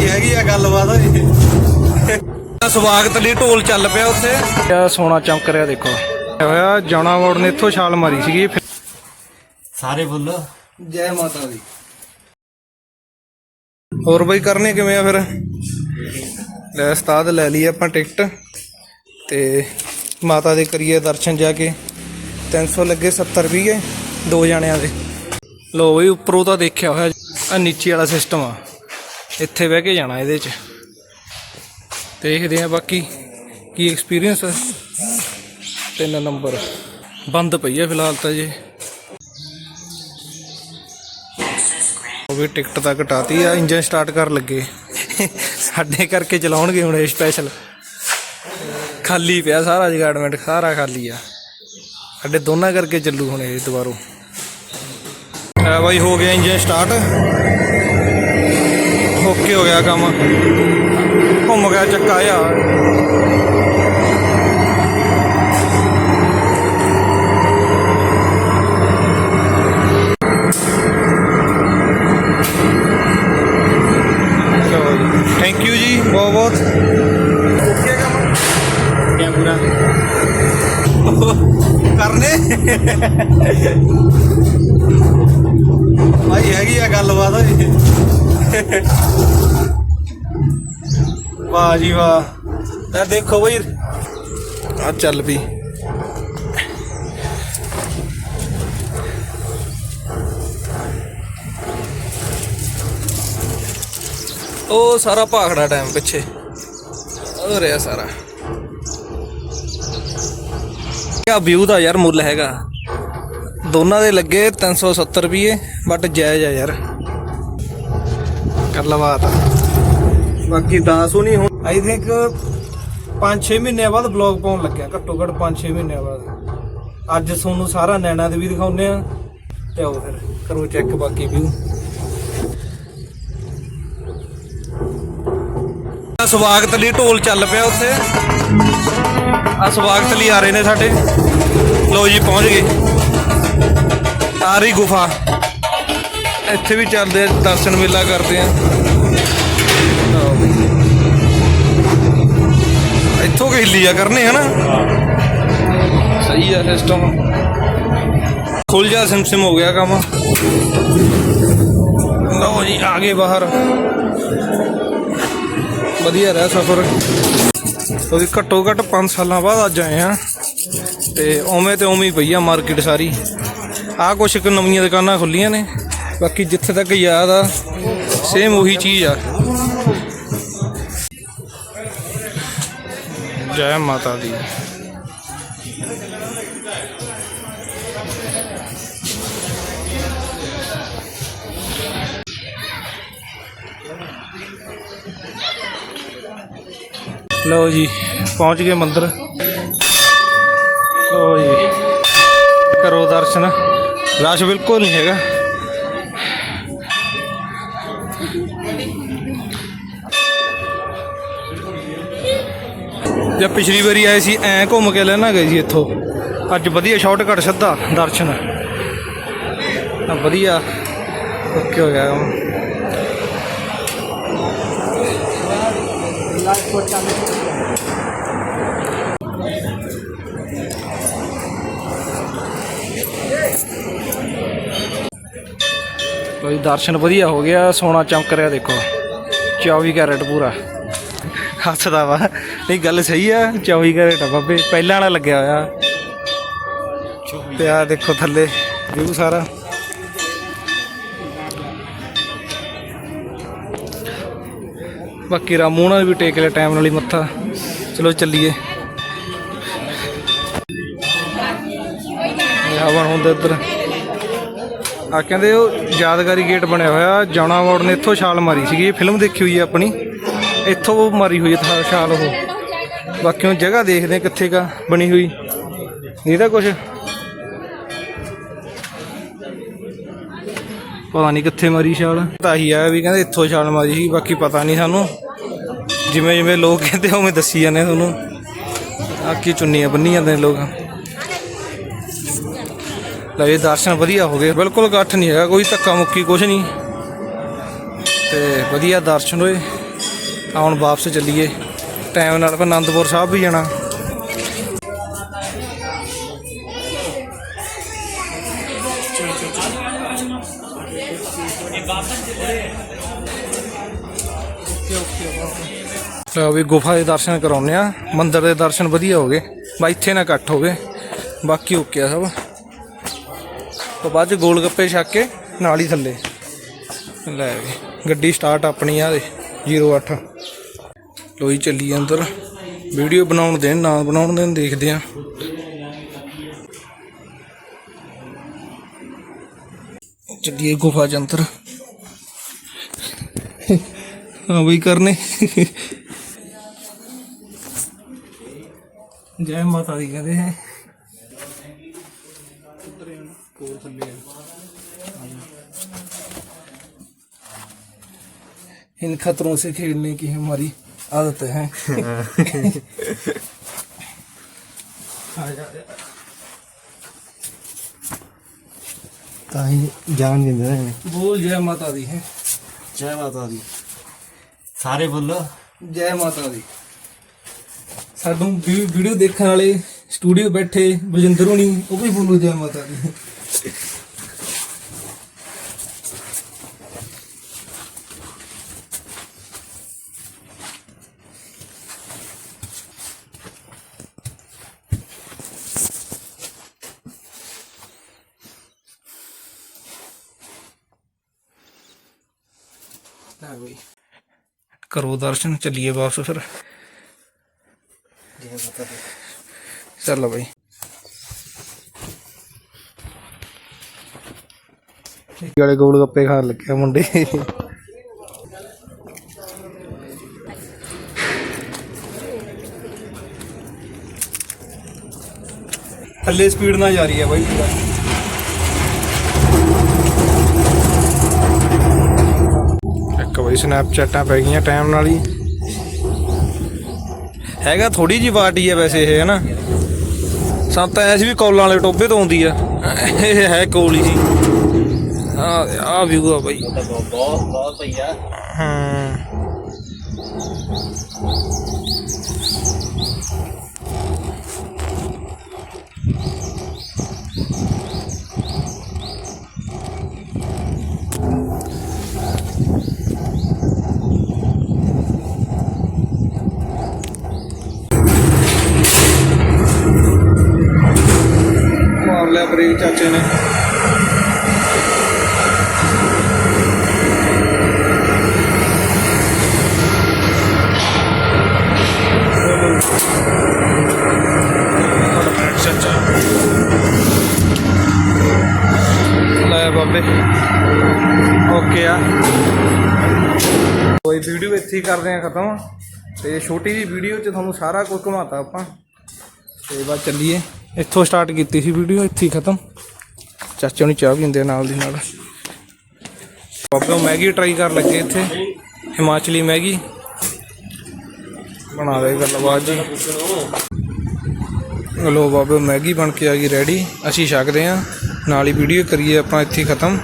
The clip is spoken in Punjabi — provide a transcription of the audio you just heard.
ਭਾਈ ਹੈਗੀ ਆ ਗੱਲਬਾਤ ਓਏ ਸਵਾਗਤ ਲਈ ਢੋਲ ਚੱਲ ਪਿਆ ਉੱਥੇ। ਆ ਸੋਨਾ ਚਮਕ ਰਿਹਾ ਦੇਖੋ। ਹੋਇਆ ਜਾਣਾ ਮੋੜ ਨੇ ਇੱਥੋਂ ਛਾਲ ਮਾਰੀ ਸੀਗੀ ਫਿਰ ਸਾਰੇ ਬੋਲੋ। ਜੈ ਮਾਤਾ ਦੀ। ਹੋਰ ਬਈ ਕਰਨੇ ਕਿਵੇਂ ਆ ਫਿਰ? ਲੈ ਉਸਤਾਦ ਲੈ ਲਈ ਆਪਾਂ ਟਿਕਟ ਤੇ ਮਾਤਾ ਦੇ ਕਰੀਏ ਦਰਸ਼ਨ ਜਾ ਕੇ। 300 ਲੱਗੇ 70 ਰੁਪਏ ਦੋ ਜਣਿਆਂ ਦੇ। ਲੋ ਬਈ ਉੱਪਰੋਂ ਤਾਂ ਦੇਖਿਆ ਹੋਇਆ ਆ ਨੀਚੇ ਵਾਲਾ ਸਿਸਟਮ ਆ। ਇੱਥੇ ਬਹਿ ਕੇ ਜਾਣਾ ਇਹਦੇ 'ਚ। ਦੇਖਦੇ ਆ ਬਾਕੀ ਕੀ ਐਕਸਪੀਰੀਅੰਸ ਹੈ। ਤਿੰਨ ਨੰਬਰ ਬੰਦ ਪਈ ਆ ਫਿਲਹਾਲ ਤਾਂ ਜੇ। ਉਹ ਵੀ ਟਿਕਟ ਤਾਂ ਘਟਾਤੀ ਆ, ਇੰਜਨ ਸਟਾਰਟ ਕਰਨ ਲੱਗੇ। ਸਾਡੇ ਕਰਕੇ ਚਲਾਉਣਗੇ ਹੁਣ ਇਹ ਸਪੈਸ਼ਲ ਖਾਲੀ ਪਿਆ ਸਾਰਾ ਜਗਾਰਡਮੈਂਟ ਸਾਰਾ ਖਾਲੀ ਆ। ਸਾਡੇ ਦੋਨਾਂ ਕਰਕੇ ਚੱਲੂ ਹੁਣ ਇਹ ਦੁਬਾਰੋਂ। ਆ ਬਾਈ, ਹੋ ਗਿਆ ਇੰਜਨ ਸਟਾਰਟ ਓਕੇ ਹੋ ਗਿਆ ਕੰਮ। ਘੁੰਮ ਗਿਆ, ਚੱਕਾ ਯਾਰ ਥੈਂਕ ਯੂ ਜੀ, ਬਹੁਤ ਬਹੁਤ। ਓਕੇ ਕੰਮ ਕਿਆ ਪੂਰਾ ਕਰਨੇ? ਭਾਈ ਹੈਗੀ ਆ ਗੱਲਬਾਤ। ਵਾਹ ਜੀ ਵਾਹ। ਇਹ ਦੇਖੋ ਬਈ, ਆ ਚੱਲ ਪਈ ਉਹ ਸਾਰਾ ਭਾਖੜਾ ਟਾਈਮ ਪਿੱਛੇ। ਉਹ ਰਿਹਾ ਸਾਰਾ। ਕਿਆ ਵਿਊ ਦਾ ਯਾਰ ਮੁੱਲ ਹੈਗਾ। ਦੋਨਾਂ ਦੇ ਲੱਗੇ 370 ਰੁਪਏ ਬਟ ਜਾਇਜ਼ ਆ ਯਾਰ। ਕਰ ਲਾ ਬਾਤ ਬਾਕੀ ਦੱਸ ਨਹੀਂ ਹੁਣ ਆਈ ਥਿੰਕ 5-6 ਮਹੀਨਿਆਂ ਬਾਅਦ ਬਲੌਗ ਪਾਉਣ ਲੱਗਿਆ, ਘੱਟੋ ਘੱਟ 5-6 ਮਹੀਨਿਆਂ ਬਾਅਦ। ਅੱਜ ਤੁਹਾਨੂੰ ਸਾਰਾ ਨੈਣਾ ਦੇ ਵੀ ਦਿਖਾਉਂਦੇ ਆ, ਤੇ ਆਓ ਫਿਰ ਕਰੋ ਚੈੱਕ ਬਾਕੀ ਵਿਊ ਸਵਾਗਤ ਲਈ ਢੋਲ ਚੱਲ ਪਿਆ ਉੱਥੇ। ਆ ਸਵਾਗਤ ਲਈ ਆ ਰਹੇ ਨੇ ਸਾਡੇ। ਲੋ ਜੀ, ਪਹੁੰਚ ਗਏ। ਆ ਰਹੀ ਗੁਫਾ। ਇੱਥੇ ਵੀ ਚੱਲਦੇ ਆ, ਦਰਸ਼ਨ ਮੇਲਾ ਕਰਦੇ ਆ। ਲਓ ਇੱਥੋਂ ਕਿ ਹਿੱਲੀ ਆ ਕਰਨੇ ਹਨਾ? ਸਹੀ ਆ ਸਿਸਟਮ ਖੁੱਲ ਜਾ ਸਿਮਸਿਮ ਹੋ ਗਿਆ ਕੰਮ। ਲਓ ਜੀ ਆ ਗਏ ਬਾਹਰ। ਵਧੀਆ ਰਿਹਾ ਸਫ਼ਰ। ਉਹਦੀ ਘੱਟੋ ਘੱਟ 5 ਸਾਲਾਂ ਬਾਅਦ ਅੱਜ ਆਏ ਆ। ਤੇ ਉਵੇਂ ਤੇ ਉਵੇਂ ਹੀ ਪਈ ਆ ਮਾਰਕੀਟ ਸਾਰੀ। ਆ ਕੁਛ ਕੁ ਨਵੀਆਂ ਦੁਕਾਨਾਂ ਖੁੱਲੀਆਂ ਨੇ। ਬਾਕੀ ਜਿੱਥੇ ਤੱਕ ਯਾਦ ਆ ਸੇਮ ਉਹੀ ਚੀਜ਼ ਆ ਜੈ ਮਾਤਾ ਦੀ ਲਓ ਜੀ ਪਹੁੰਚ ਗਏ ਮੰਦਿਰ ਲਓ ਜੀ ਕਰੋ ਦਰਸ਼ਨ ਰਸ਼ ਬਿਲਕੁਲ ਨਹੀਂ ਹੈਗਾ ਜਾਂ ਪਿਛਲੀ ਵਾਰੀ ਆਏ ਸੀ, ਐਂ ਘੁੰਮ ਕੇ ਲੈਣਾ ਗਏ ਸੀ ਇੱਥੋਂ। ਅੱਜ ਵਧੀਆ ਸ਼ਾਰਟਕਟ ਸਿੱਧਾ, ਦਰਸ਼ਨ। ਤਾਂ ਵਧੀਆ। ਓਕੇ, ਹੋ ਗਿਆ। ਕੰਮ। ਲਓ ਦਰਸ਼ਨ ਵਧੀਆ ਹੋ ਗਿਆ। ਸੋਨਾ ਚਮਕ ਰਿਹਾ ਦੇਖੋ। 24 ਕੈਰਟ ਪੂਰਾ। ਹੱਸਦਾ ਵਾ। ਨਹੀਂ, ਗੱਲ ਸਹੀ ਆ। 24 ਕੈਰਟ ਆ ਬਾਬੇ ਪਹਿਲਾਂ ਵਾਲਾ ਲੱਗਿਆ ਹੋਇਆ। ਤੇ ਆ ਦੇਖੋ ਥੱਲੇ ਵਿਊ ਸਾਰਾ। ਬਾਕੀ ਰਾਮੂ ਨਾਲ ਵੀ ਟੇਕ ਲਿਆ ਟਾਈਮ ਨਾਲ ਹੀ ਮੱਥਾ। ਚਲੋ ਚੱਲੀਏ। ਇਹ ਹੁੰਦਾ ਇੱਧਰ। ਆ ਕਹਿੰਦੇ ਉਹ ਯਾਦਗਾਰੀ ਗੇਟ ਬਣਿਆ ਹੋਇਆ। ਜੌਣਾ ਮੋੜ ਨੇ ਇੱਥੋਂ ਛਾਲ ਮਾਰੀ ਸੀਗੀ। ਇਹ ਫਿਲਮ ਦੇਖੀ ਹੋਈ ਹੈ ਆਪਣੀ। ਇੱਥੋਂ ਉਹ ਮਾਰੀ ਹੋਈ ਹੈ ਛਾਲ ਉਹ। ਬਾਕੀ ਹੁਣ ਜਗ੍ਹਾ ਦੇਖਦੇ ਕਿੱਥੇ ਕਾ ਬਣੀ ਹੋਈ। ਨਹੀਂ ਤਾਂ ਕੁਛ। ਪਤਾ ਨਹੀਂ ਕਿੱਥੇ ਮਾਰੀ ਛਾਲ। ਤਾਂ ਹੀ ਆ ਵੀ ਕਹਿੰਦੇ ਇੱਥੋਂ ਛਾਲ ਮਾਰੀ ਸੀ, ਬਾਕੀ ਪਤਾ ਨਹੀਂ ਸਾਨੂੰ। ਜਿਵੇਂ ਜਿਵੇਂ ਲੋਕ ਕਹਿੰਦੇ ਉਵੇਂ ਦੱਸੀ ਜਾਂਦੇ ਤੁਹਾਨੂੰ। ਆਕੀ ਚੁੰਨੀਆਂ ਬੰਨੀ ਜਾਂਦੇ ਨੇ ਲੋਕ। ਲੈ ਦਰਸ਼ਨ ਵਧੀਆ ਹੋ ਗਏ। ਬਿਲਕੁਲ ਇਕੱਠ ਨਹੀਂ ਹੈਗਾ, ਕੋਈ ਧੱਕਾ ਮੁੱਕੀ ਕੁਛ ਨਹੀਂ। ਤੇ ਵਧੀਆ ਦਰਸ਼ਨ ਹੋਏ। ਹੁਣ ਵਾਪਸ ਚੱਲੀਏ। ਟਾਈਮ ਨਾਲ ਫਿਰ ਆਨੰਦਪੁਰ ਸਾਹਿਬ ਵੀ ਜਾਣਾ। ਲਓ ਵੀ ਗੁਫਾ ਦੇ ਦਰਸ਼ਨ ਕਰਾਉਨੇ ਆ ਮੰਦਿਰ ਦੇ ਦਰਸ਼ਨ ਵਧੀਆ ਹੋ ਗਏ। ਬਾ ਇੱਥੇ ਨਾ ਇਕੱਠ ਹੋਵੇ। ਬਾਕੀ ਓਕੇ ਆ ਸਭ। ਤੋਂ ਬਾਅਦ ਚ ਗੋਲ ਗੱਪੇ ਛੱਕ ਕੇ ਨਾਲ ਹੀ ਥੱਲੇ। ਲੈ ਵੀ, ਗੱਡੀ ਸਟਾਰਟ ਆਪਣੀ ਆ ਦੇ 08 ਲੋਈ ਚੱਲੀ ਅੰਦਰ। ਵੀਡੀਓ ਬਣਾਉਣ ਦੇਣ ਨਾ ਬਣਾਉਣ ਦੇਣ ਦੇਖਦੇ ਆ ਚੱਲੀਏ ਗੁਫਾ ਚ ਅੰਦਰ। ਹਾਂ ਬਈ, ਕਰਨੇ। ਜੈ ਮਾਤਾ ਦੀ ਕਹਿੰਦੇ ਹੈ। इन खतरों से खेलने की हमारी आदत है आ जा, आ जा। ਤਾਂ ਹੀ ਜਾਣ ਦਿੰਦੇ ਨੇ बोल जय माता दी है ਜੈ ਮਾਤਾ ਦੀ ਸਾਰੇ ਬੋਲੋ ਜੈ ਮਾਤਾ ਦੀ ਸਾਨੂੰ ਵੀ- ਵੀਡੀਓ ਦੇਖਣ ਵਾਲੇ ਸਟੂਡੀਓ ਬੈਠੇ ਬਲਜਿੰਦਰ ਹੋਣੀ ਉਹ ਵੀ ਬੋਲੋ ਜੈ ਮਾਤਾ ਦੀ ਬਈ ਕਰੋ ਦਰਸ਼ਨ ਚੱਲੀਏ ਵਾਪਸ ਫਿਰ। ਜੈ ਮਾਤਾ ਦੀ। ਚੱਲ ਬਈ। ਵਾਲੇ ਗੋਲ ਗੱਪੇ ਖਾਣ ਲੱਗਿਆ ਮੁੰਡੇ। ਥੱਲੇ ਸਪੀਡ ਨਾਲ ਜਾ ਰਹੀ ਹੈ ਬਾਈ। ਪੂਰਾ ਬਈ ਸਨੈਪਚੈਟਾਂ ਪੈ ਗਈਆਂ ਟਾਈਮ ਨਾਲ ਹੀ। ਹੈਗਾ ਥੋੜੀ ਜੀ ਵਾਟੀ ਹੈ ਵੈਸੇ ਇਹ ਹੈ ਨਾ? ਸਾਨੂੰ ਤਾਂ ਐਸ ਵੀ ਕੌਲਾਂ ਵਾਲੇ ਟੋਬੇ ਤੋਂ ਆਉਂਦੀ ਆ। ਇਹ ਹੈ ਕੋਲ ਹੀ। ਸੀ ਆ ਆ ਵਿਊ ਆ ਬਾਈ ਬਹੁਤ ਬਹੁਤ ਭਈਆ ਹਾਂ ਮਾਰ ਲਿਆ ਬ੍ਰੇਕ ਚਾਚੇ ਨੇ। ਚਾਚਾ ਲੈ ਬਾਬੇ, ਓਕੇ ਆ। ਕੋਈ ਵੀਡੀਓ ਇੱਥੇ ਹੀ ਕਰਦੇ ਆ ਖਤਮ। ਤੇ ਛੋਟੀ ਜੀ ਵੀਡੀਓ 'ਚ ਤੁਹਾਨੂੰ ਸਾਰਾ ਕੁਝ ਘੁਮਾਤਾ ਆਪਾਂ। ਤੇ ਬਾਅਦ ਚੱਲੀਏ। ਇੱਥੋਂ ਸਟਾਰਟ ਕੀਤੀ ਸੀ ਵੀਡੀਓ ਇੱਥੇ ਹੀ ਖਤਮ। ਚਾਚਾ ਨੂੰ ਚਾਹ ਪੀਂਦੇ ਨਾਲ ਦੀ ਨਾਲ। ਬਾਬੇ ਮੈਗੀ ਟਰਾਈ ਕਰਨ ਲੱਗੇ ਇੱਥੇ। ਹਿਮਾਚਲੀ ਮੈਗੀ। ਬਣਾ ਦੇ ਗੱਲਬਾਤ ਜੀ ਲੋ ਬਾਬੇ ਮੈਗੀ ਬਣ ਕੇ ਆ ਗਈ ਰੈਡੀ ਅਸੀਂ ਛਕਦੇ ਆ ਨਾਲ ਹੀ ਵੀਡੀਓ ਕਰੀਏ ਆਪਾਂ, ਇੱਥੇ ਖਤਮ।